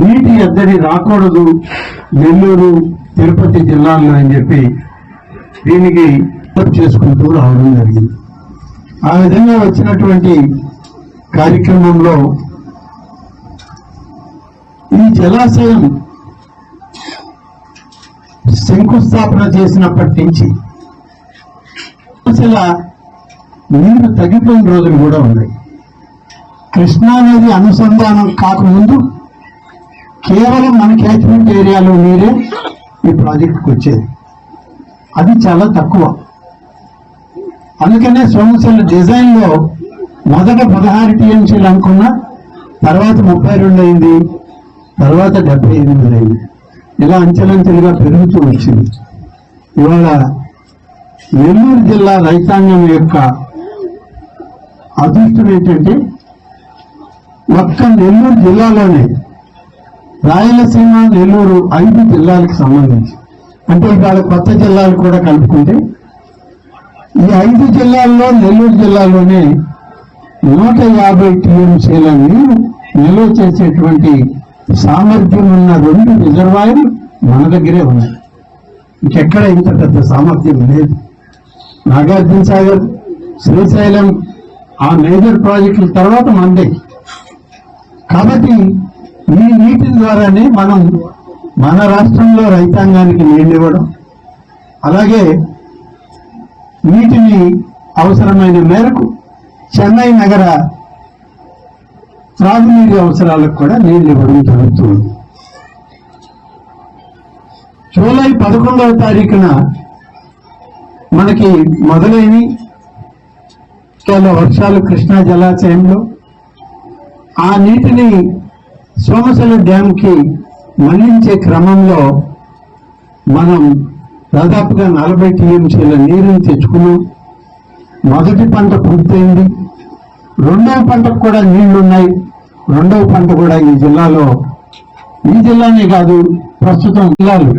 నీటి ఎద్దడి రాకూడదు నెల్లూరు తిరుపతి జిల్లాల్లో అని చెప్పి దీనికి ఏర్పాటు చేసుకుంటూ రావడం జరిగింది. ఆ విధంగా వచ్చినటువంటి కార్యక్రమంలో ఈ జలాశయం శంకుస్థాపన చేసినప్పటి నుంచి అసలు నీరు తగ్గిపోయిన రోజులు కూడా ఉన్నాయి. కృష్ణా నది అనుసంధానం కాకముందు కేవలం మన క్యాచ్మెంట్ ఏరియాలో నీరే ఈ ప్రాజెక్ట్కి వచ్చేది. అది చాలా తక్కువ. అందుకనే సోమశిల డిజైన్లో మొదట పదహారు టీఎంసీలు అనుకున్నా తర్వాత ముప్పై రెండు అయింది తర్వాత డెబ్బై ఎనిమిది అయింది. ఇలా అంచెలంచెలుగా పెరుగుతూ వచ్చింది. ఇవాళ నెల్లూరు జిల్లా రైతాంగం యొక్క అదృష్టం ఏంటంటే ఒక్క నెల్లూరు జిల్లాలోనే రాయలసీమ నెల్లూరు ఐదు జిల్లాలకు సంబంధించి. అంటే ఇవాళ కొత్త జిల్లాలు కూడా కలుపుకుంటే ఈ ఐదు జిల్లాల్లో నెల్లూరు జిల్లాలోనే నూట యాభై టీఎంసీల నీరు నిల్వ చేసేటువంటి సామర్థ్యం ఉన్న రెండు రిజర్వాయర్లు మన దగ్గరే ఉన్నాయి. ఇంకెక్కడ ఇంత పెద్ద సామర్థ్యం లేదు. నాగార్జున సాగర్ శ్రీశైలం ఆ మేజర్ ప్రాజెక్టుల తర్వాత మందే కాబట్టి ఈ నీటి ద్వారానే మనం మన రాష్ట్రంలో రైతాంగానికి నీళ్ళు ఇవ్వడం అలాగే నీటిని అవసరమైన మేరకు చెన్నై నగర త్రాగునీటి అవసరాలకు కూడా నీళ్ళు ఇవ్వడం జరుగుతుంది. జూలై పదకొండవ తారీఖున మనకి మొదలైన చాలా వర్షాలు కృష్ణా జలాశయంలో ఆ నీటిని సోమశల డ్యాంకి మళ్ళించే క్రమంలో మనం దాదాపుగా నలభై టీఎంసీల నీరుని తెచ్చుకున్నాం. మొదటి పంట పూర్తయింది. రెండవ పంటకు కూడా నీళ్ళున్నాయి. రెండవ పంట కూడా ఈ జిల్లాలో ఈ జిల్లానే కాదు ప్రస్తుతం జిల్లాలు.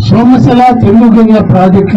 సోమశిల తెలుగు ప్రాజెక్టు